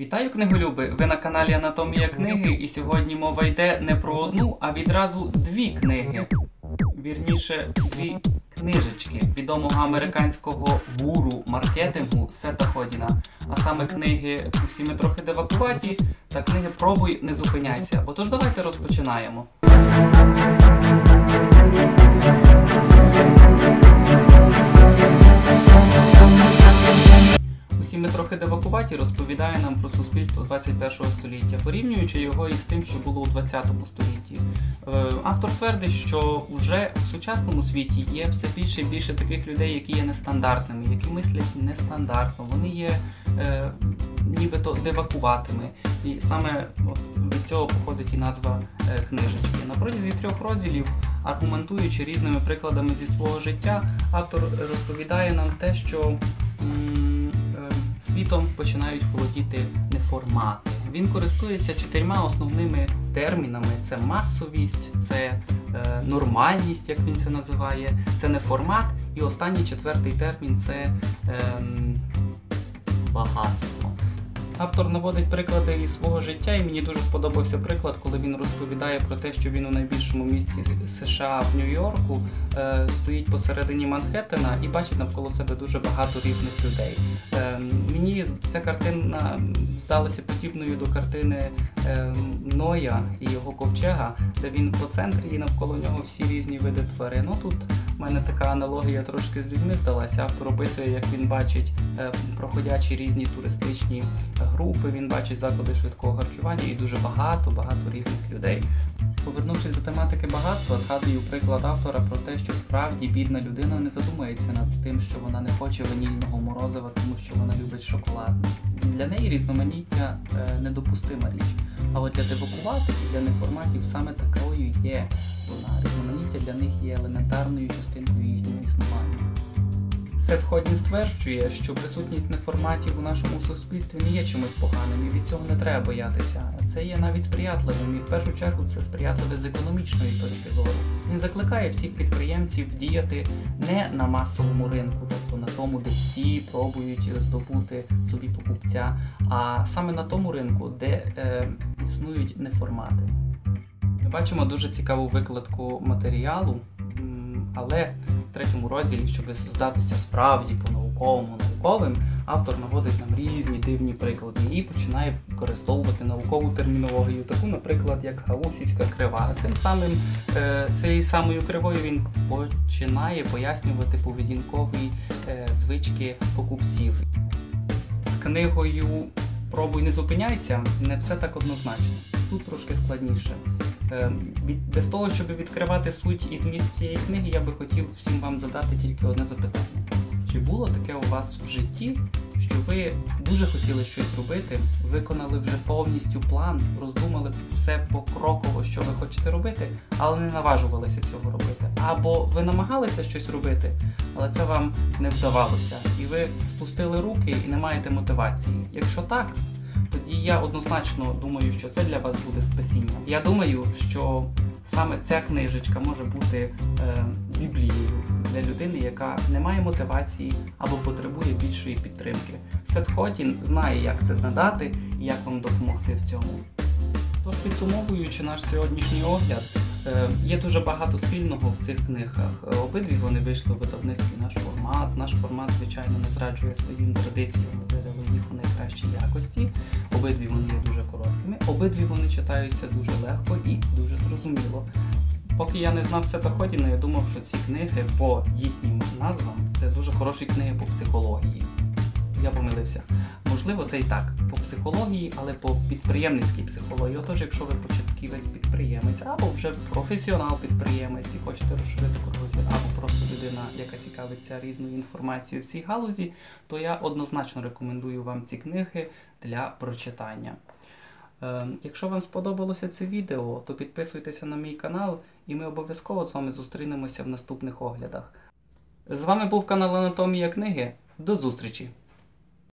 Вітаю книголюби! Ви на каналі Анатомія книги, і сьогодні мова йде не про одну, а відразу дві книги. Вірніше, дві книжечки відомого американського гуру маркетингу Сета Ходіна. А саме книги Усі ми трохи девакуваті та книги Пробуй, не зупиняйся. Отож, давайте розпочинаємо. Трохи розповідає нам про суспільство 21 століття, порівнюючи його із тим, що було у 20 столітті. Е, Автор твердить, що вже в сучасному світі є все більше і більше таких людей, які є нестандартними, які мислять нестандартно. Вони є е, нібито девакуватими. І саме від цього походить і назва е, книжечки. На протязі трьох розділів, аргументуючи різними прикладами зі свого життя, автор розповідає нам те, що. Світом починають володіти неформати. Він користується чотирма основними термінами: це масовість, це е, нормальність, як він це називає, це неформат, і останній четвертий термін це ем, багатство. Автор наводить приклади із свого життя, і мені дуже сподобався приклад, коли він розповідає про те, що він у найбільшому місті США в Нью-Йорку е, стоїть посередині Манхеттена і бачить навколо себе дуже багато різних людей. Е, мені ця картина здалася подібною до картини е, Ноя і його ковчега, де він по центрі і навколо нього всі різні види тварин. Ну тут у мене така аналогія трошки з людьми здалася. Автор описує, як він бачить е, проходячі різні туристичні групи, він бачить заклади швидкого харчування і дуже багато, багато різних людей. Повернувшись до тематики багатства, згадую приклад автора про те, що справді бідна людина не задумається над тим, що вона не хоче ванільного морозива, тому що вона любить шоколад. Для неї різноманіття е, недопустима річ. А от для девакуватих і для неформатів саме такою є вона. Різноманіття для них є елементарною частинкою їхнього існування. Сет Ходін стверджує, що присутність неформатів у нашому суспільстві не є чимось поганим, і від цього не треба боятися. Це є навіть сприятливим, і в першу чергу це сприятливе з економічної точки зору. Він закликає всіх підприємців діяти не на масовому ринку, тобто на тому, де всі пробують здобути собі покупця, а саме на тому ринку, де е, існують неформати. Ми бачимо дуже цікаву викладку матеріалу, але в третьому розділі, щоб здатися справді по-науковому науковим, автор наводить нам різні дивні приклади і починає використовувати наукову термінологію, таку, наприклад, як гаусівська крива. Цим самим е, цією самою кривою він починає пояснювати поведінкові е, звички покупців. З книгою Пробуй не зупиняйся, не все так однозначно. Тут трошки складніше. Е, від- Без того, щоб відкривати суть і зміст цієї книги, я би хотів всім вам задати тільки одне запитання. Чи було таке у вас в житті, що ви дуже хотіли щось робити, виконали вже повністю план, роздумали все покроково, що ви хочете робити, але не наважувалися цього робити? Або ви намагалися щось робити, але це вам не вдавалося, і ви спустили руки і не маєте мотивації? Якщо так, тоді я однозначно думаю, що це для вас буде спасіння. Я думаю, що саме ця книжечка може бути е, біблією для людини, яка не має мотивації або потребує більшої підтримки. Сет Хотін знає, як це надати і як вам допомогти в цьому. Тож, підсумовуючи наш сьогоднішній огляд, е, є дуже багато спільного в цих книгах. Е, Обидві вони вийшли в видавництві наш формат. Наш формат, звичайно, не зраджує своїм традиціям. Видали їх у найкращій якості. Обидві вони є дуже короткими, обидві вони читаються дуже легко і дуже зрозуміло. Поки я не знав Сета Ходіна, я думав, що ці книги по їхнім назвам це дуже хороші книги по психології. Я помилився. Можливо, це і так по психології, але по підприємницькій психології. Отож, якщо ви початківець підприємець, або вже професіонал підприємець і хочете розширити кругозір, або просто людина, яка цікавиться різною інформацією в цій галузі, то я однозначно рекомендую вам ці книги для прочитання. Е, Якщо вам сподобалося це відео, то підписуйтеся на мій канал, і ми обов'язково з вами зустрінемося в наступних оглядах. З вами був канал Анатомія книги. До зустрічі!